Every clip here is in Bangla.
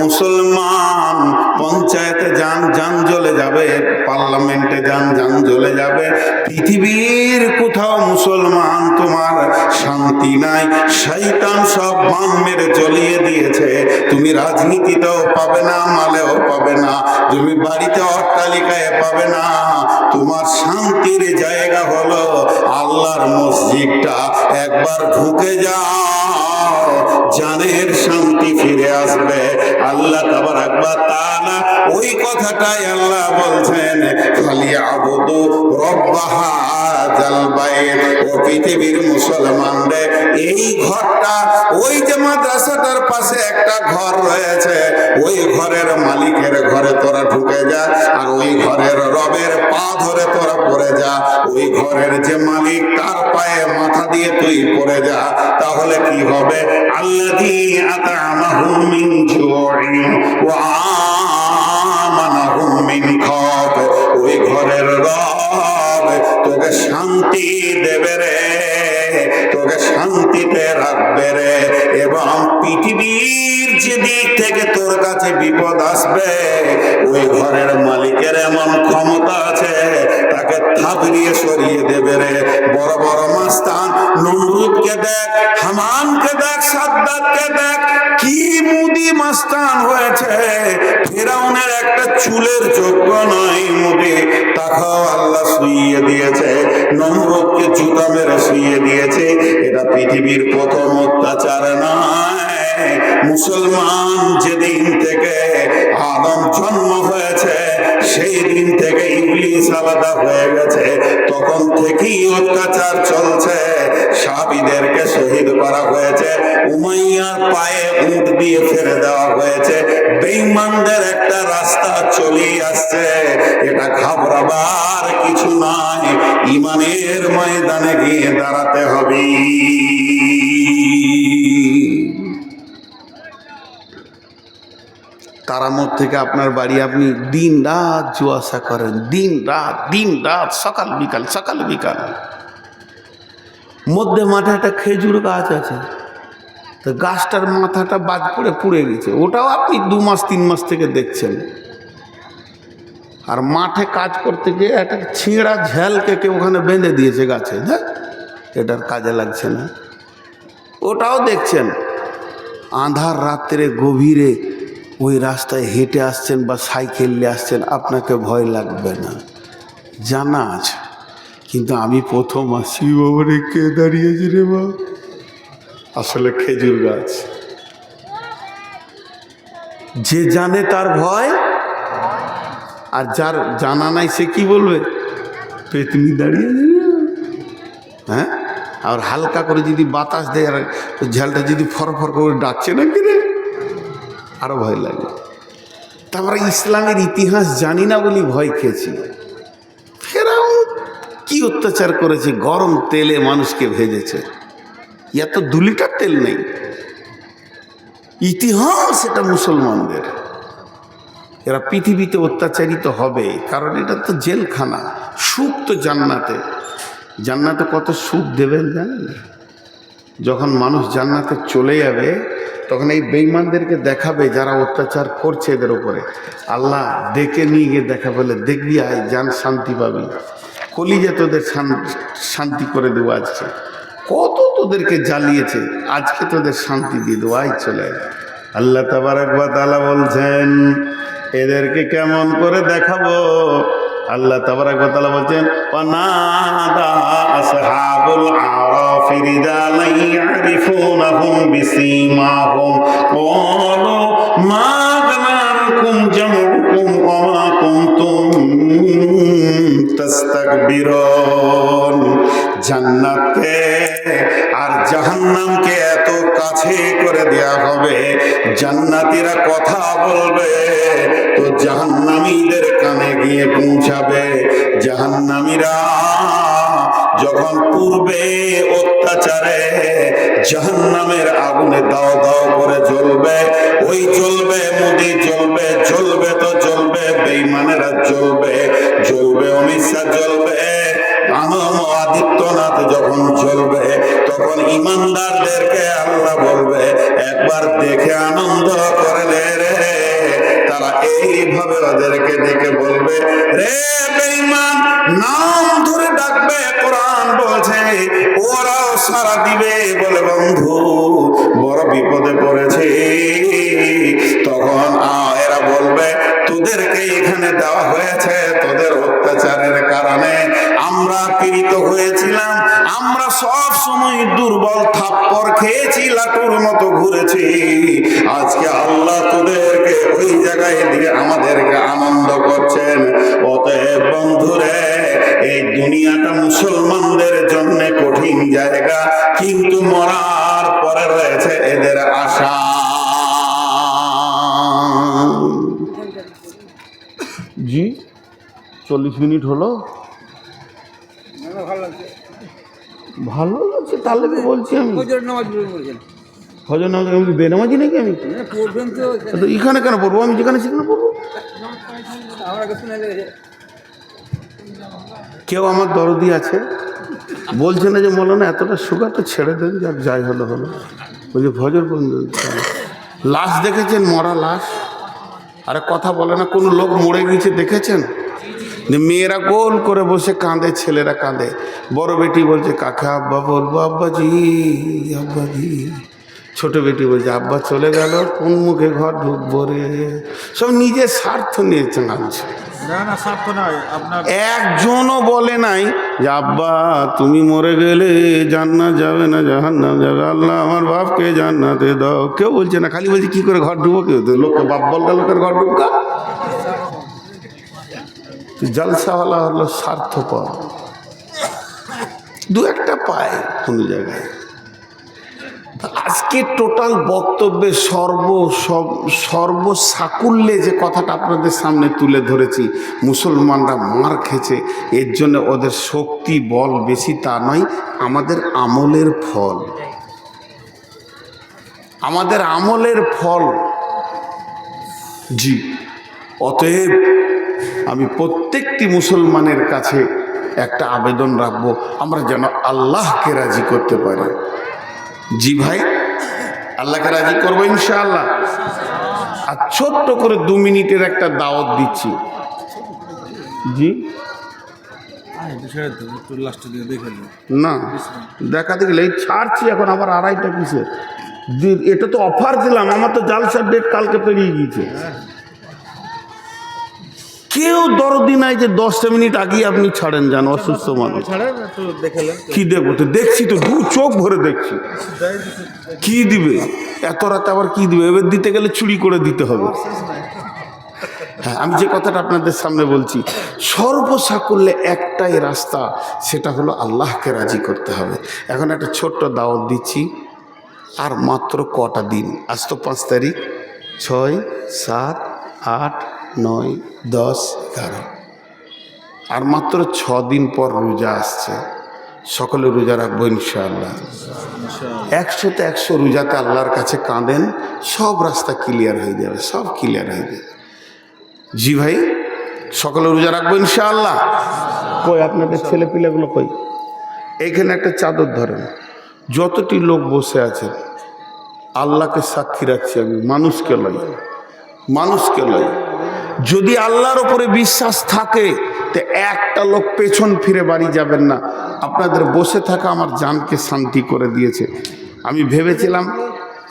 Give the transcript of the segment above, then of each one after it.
মুসলমান, পঞ্চায়েতে যান যান জ্বলে যাবে, পার্লামেন্টে যান যান জ্বলে যাবে। পৃথিবীর কোথাও মুসলমান তোমার শান্তি নাই। শৈতান সব বান মেরে জ্বলিয়ে দিয়েছে। তুমি রাজনীতিতেও পাবে না, মালেও পাবে না। তুমি বাড়িতে অট্টালিকায় পাবে না। তোমার শান্তির জায়গা হলো আল্লাহর মসজিদটা। একবার ঢুকে যাও, জানের শান্তি ফিরে আসবে। আল্লাহ তাবার একবার তাআলা ওই কথাটাই আল্লাহ বলছেন, খালি আবুদু রব্বাহা ও পৃথিবীর মুসলমানদের এই ঘরটা, ওই যে মাদ্রাসাটার পাশে একটা ঘর রয়েছে, ওই ঘরের মালিকের ঘরে তোরা ঢুকে যা, আর ওই ঘরের রবের পা ধরে তোরা পড়ে যা। ওই ঘরের যে মালিক, তার পায়ে মাথা দিয়ে তুই পড়ে যা। তাহলে কি হবে? আত'আমাহুম মিন জু'ইন শান্তি দেবে রে, তোকে শান্তিতে রাখবে রে। এবং পৃথিবীর যে দিক থেকে তোর কাছে বিপদ আসবে, ওই ঘরের মালিকের এমন ক্ষমতা আছে, তাকে থাবড়িয়ে সরিয়ে দেবে রে। বড় বড় মাস্তান, নমরুদকে দেখ, হামানকে দেখ সাদ্দাতকে দেখ, কি মাস্তান হয়েছে। ফেরাউনের একটা চুলের যোগ্য নয় মুখে তাকাও আল্লাহ শুইয়ে দিয়েছে, নমরুদকে জুতা মেরে শুইয়ে দিয়েছে। এটা পৃথিবীর প্রথম অত্যাচার নয়। মুসলমান যেদিন থেকে আদম জন্ম হয়েছে সেই দিন থেকে ইংলিশ আলাদা হয়ে গেছে। তখন থেকেই অত্যাচার চলছে। সাবিদেরকে শহীদ করা হয়েছে। উমাইয়ার পায়ে উঠ দিয়ে ফেলে দেওয়া হয়েছে। বেঈমানদের একটা রাস্তা চলেই আসছে। এটা ঘাবড়াবার কিছু নাই। ইমানের ময়দানে গিয়ে দাঁড়াতে হবে তারামত থেকে আপনার বাড়ি আপনি দিন রাত জুয়াশা করেন, দিন রাত দিন রাত, সকাল, বিকাল সকাল, বিকাল। মধ্যে মাঠে একটা খেজুর গাছ আছে, তো গাছটার মাথাটা বাজ পড়ে পুড়ে গেছে, ওটাও আপনি দু মাস, তিন মাস থেকে দেখছেন। আর মাঠে কাজ করতে গিয়ে একটা ছিঁড়া ঝ্যালকে কেউ ওখানে বেঁধে দিয়েছে গাছে হ্যাঁ এটার কাজে লাগছে না। ওটাও দেখছেন, আধার রাত্রে গভীরে ওই রাস্তায় হেঁটে আসছেন বা সাইকেল নিয়ে আসছেন আপনাকে ভয় লাগবে না। জানা আছে। কিন্তু আমি প্রথম আসি বাবারে কে দাঁড়িয়েছি রে বা আসলে খেজুর গাছ। যে জানে তার ভয় আর যার জানা নাই সে কি বলবে? পেতনি দাঁড়িয়ে হ্যাঁ? আর হালকা করে যদি বাতাস দেয় আর ঝালটা যদি ফরফর করে ডাকছে না কি রে আরও ভয় লাগে। তারপরে ইসলামের ইতিহাস জানি না বলি ভয় খেয়েছি। ফেরাও কি অত্যাচার করেছে? গরম তেলে মানুষকে ভেজেছে। এত দু লিটার তেল নেই। ইতিহাস এটা মুসলমানদের। এরা পৃথিবীতে অত্যাচারিত হবে, কারণ এটা তো জেলখানা সুখ তো জান্নাতে। জান্নাতে কত সুখ দেবেন জানেন? যখন মানুষ জান্নাতে চলে যাবে তখন এই বেইমানদেরকে দেখাবে যারা অত্যাচার করছে এদের উপরে। আল্লাহ ডেকে নিয়ে গিয়ে দেখা বলে, দেখবি আয়, যান, শান্তি পাবি। কলিজে তোদের শান- শান্তি করে দেবো আজকে। কত তোদেরকে জ্বালিয়েছে, আজকে তোদের শান্তি দিয়ে দেবো। আয়, চলে। আল্লাহ তাবারকবা তাআলা বলছেন, এদেরকে কেমন করে দেখাবো? আল্লাহ তাবারক ওয়া তাআলা বলছেন আসহাবুল মা আগনা আনকুম জামউকুম ওয়া মা কুনতুম আর জাহান্নামকে এত কাছে করে দেয়া হবে। জান্নাতীরা কথা বলবে, তো জাহান্নামীদের কানে গিয়ে পৌঁছাবে। জাহান্নামীরা যখন পূর্বে অত্যাচারে জাহান্নামের আগুনে দাও দাও করে জ্বলবে, ওই জ্বলবে, মুদি জ্বলবে জ্বলবে তো জ্বলবে বেইমানেরা জ্বলবে জ্বলবে অমিত জ্বলবে আদিত্যনাথ যখন জ্বলবে, তখন ইমানদারদেরকে আল্লাহ বলবে, একবার দেখে আনন্দ করে রে। এইভাবে ওদেরকে দেখে বলবে, রে বেঈমান, নাম ধরে ডাকবে, কোরআন বলছে, ওরাও সারা দিবে। বলে, বন্ধু, বড় বিপদে পড়েছে। তখন এরা বলবে, তোদেরকে এখানে দেওয়া হয়েছে, তোদের অত্যাচারের কারণে আমরা পীড়িত হয়েছিলাম। আমরা সব সময় দুর্বল থাপ্পর খেয়েছি লাটুর মতো ঘুরেছি। আজকে আল্লাহ তোদেরকে ওই জায়গায় দিয়ে আমাদেরকে আনন্দ করছেন। অতএব বন্ধুরে এই দুনিয়াটা মুসলমানদের জন্য কঠিন জায়গা কিন্তু মরার পরে রয়েছে এদের আশা। জি চল্লিশ মিনিট হলো। ভালো লাগছে। ভালো লাগছে তাহলে তো বলছি আমি। ফজর নামাজ বলছেন। হজর নামাজ আমি বেনামাজি নাকি আমি? পড়বেন তো। তো এখানে কেন পড়ব? আমি যেখানে সেখানে পড়ব। কেউ আমার দরদি আছে। বলছে না যে মৌলানা এতটা সুগার তো ছেড়ে দেন যাক যাই হলো হলো। বলছে ভজর লাশ দেখেছেন? মরা লাশ। আরে কথা বলে না কোনো লোক মরে গেছে দেখেছেন? যে মেয়েরা গোল করে বসে কাঁদে ছেলেরা কাঁদে। বড় বেটি বলছে কাকা আব্বা বলব আব্বাজি আব্বাজি ছোট বেটি বলছে আব্বা চলে গেল কোন মুখে ঘর ঢুকবো রে? সব নিজের স্বার্থ নিয়ে আপনার একজনও বলে নাই যে আব্বা তুমি মরে গেলে জান্নাত যাবে না জাহান্নাম যাবে। আল্লাহ আমার বাপকে জান্নাতে দাও। কেউ বলছে না খালি বলছে কি করে ঘর ঢুকবো? কেউ তো লোককে বাপ বলকা লোকের ঘর ঢুকা জলসাওয়ালা হলো স্বার্থপর। দু একটা পায় কোনো জায়গায়। আজকে টোটাল বক্তব্যে সর্ব সর্বসাকুল্যে যে কথাটা আপনাদের সামনে তুলে ধরেছি, মুসলমানরা মার খেছে এর জন্য ওদের শক্তি, বল বেশি তা নয়, আমাদের আমলের ফল। আমাদের আমলের ফল। জি, অতএব আমি প্রত্যেকটি মুসলমানের কাছে একটা আবেদন রাখব আমরা যেন আল্লাহকে রাজি করতে পারি। জি ভাই আল্লাহকে রাজি করব ইনশাআল্লাহ। আর ছোট্ট করে দু মিনিটের একটা দাওয়াত দিচ্ছি। জি? না দেখা দেখলে এই ছাড়ছি এখন আবার আড়াইটা কিসের এটা তো অফার দিলাম আমার তো জালসার ডেট কালকে পেরিয়ে গিয়েছে। কেউ দরদি নাই যে দশটা মিনিট আগেই আপনি ছাড়েন যান অসুস্থ মানুষ। কি দেখব তো দেখছি তো দু চোখ ভরে দেখছি। কি দিবে? এত রাতে আবার কি দিবে? এবার দিতে গেলে চুরি করে দিতে হবে। হ্যাঁ আমি যে কথাটা আপনাদের সামনে বলছি সর্বসাকুল্যে একটাই রাস্তা সেটা হলো আল্লাহকে রাজি করতে হবে। এখন একটা ছোট্ট দাওয়াত দিচ্ছি আর মাত্র কটা দিন? আজ তো পাঁচ তারিখ ছয় সাত আট নয় দশ এগারো। আর মাত্র ছ দিন পর রোজা আসছে। সকলে রোজা রাখব ইনশাআল্লাহ। একশোতে একশো রোজাতে আল্লাহর কাছে কাঁদেন সব রাস্তা ক্লিয়ার হয়ে যাবে সব ক্লিয়ার হয়ে যাবে। জি ভাই সকলে রোজা রাখব ইনশাআল্লাহ? কই আপনাদের ছেলে পিলেগুলো কই? এইখানে একটা চাদর ধরেন যতটি লোক বসে আছেন আল্লাহকে সাক্ষী রাখছি আমি মানুষকে লই মানুষকে লই। যদি আল্লাহর ওপরে বিশ্বাস থাকে, তো একটা লোক পেছন ফিরে বাড়ি যাবেন না। আপনাদের বসে থাকা আমার জানকে শান্তি করে দিয়েছে। আমি ভেবেছিলাম,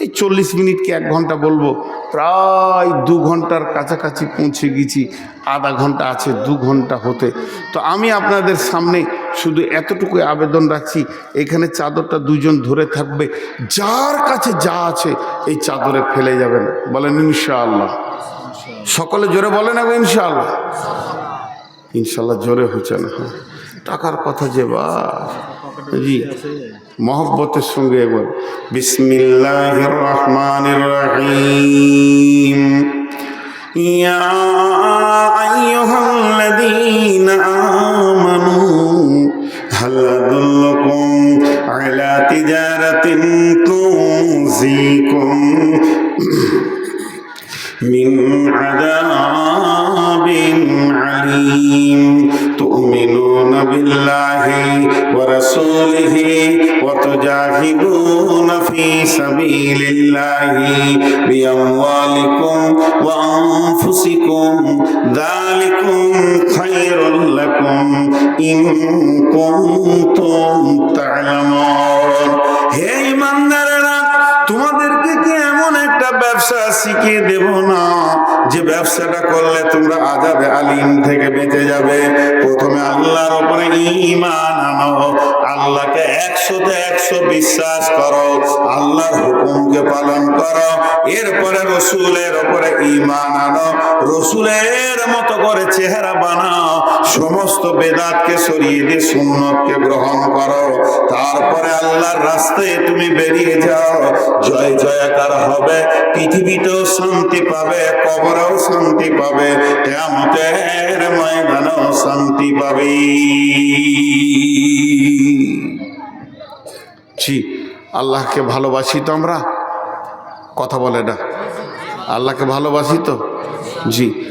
এই চল্লিশ মিনিট কি এক ঘণ্টা বলব? প্রায় দু ঘণ্টার কাছাকাছি পৌঁছে গেছি, আধা ঘণ্টা আছে, দু ঘণ্টা হতে। তো আমি আপনাদের সামনে শুধু এতটুকু আবেদন রাখছি, এখানে চাদরটা দুজন ধরে থাকবে, যার কাছে যা আছে, এই চাদরে ফেলে যাবেন। বলেন ইনশাআল্লাহ। সকলে জোরে বলে না ইনশাআল্লাহ। ইনশাল্লাহ জোরে হচ্ছে না। হ্যাঁ টাকার কথা যে বা। জি, মহব্বতের সঙ্গে একবার। বিসমিল্লাহ রহমান রহিম ইয়া আইয়ুহাল্লাযীনা আমানু, হাল আদুল্লুকুম আলা তিজারাতিন তুনজিকুম من عذاب عليم. تؤمنون بالله ورسوله وتجاهدون في سبيل الله بأموالكم وأنفسكم. أنفسكم ذلكم خير لكم إن كنتم ব্যবসা শিখিয়ে দেব না। যে ব্যবসাটা করলে তোমরা আজাদ আলিম থেকে বেঁচে যাবে। প্রথমে আল্লাহর ওপরে ইমান আনো আল্লাহকে একশোতে একশো বিশ্বাস করো, আল্লাহর হুকুমকে পালন করো, এরপরে রসুলের উপরে ইমান আনো, রসুলের মতো করে চেহারা বানাও, সমস্ত বেদাতকে সরিয়ে দিয়ে সুন্নতকে গ্রহণ করো। তারপরে আল্লাহর রাস্তায় তুমি বেরিয়ে যাও, জয় জয়াকার হবে, পৃথিবীতেও শান্তি পাবে, কবরেও শান্তি পাবে কেমতের ময়দানেও শান্তি পাবে জি আল্লাহকে ভালোবাসি তো আমরা? কথা বলে না। আল্লাহকে ভালোবাসি তো? জি।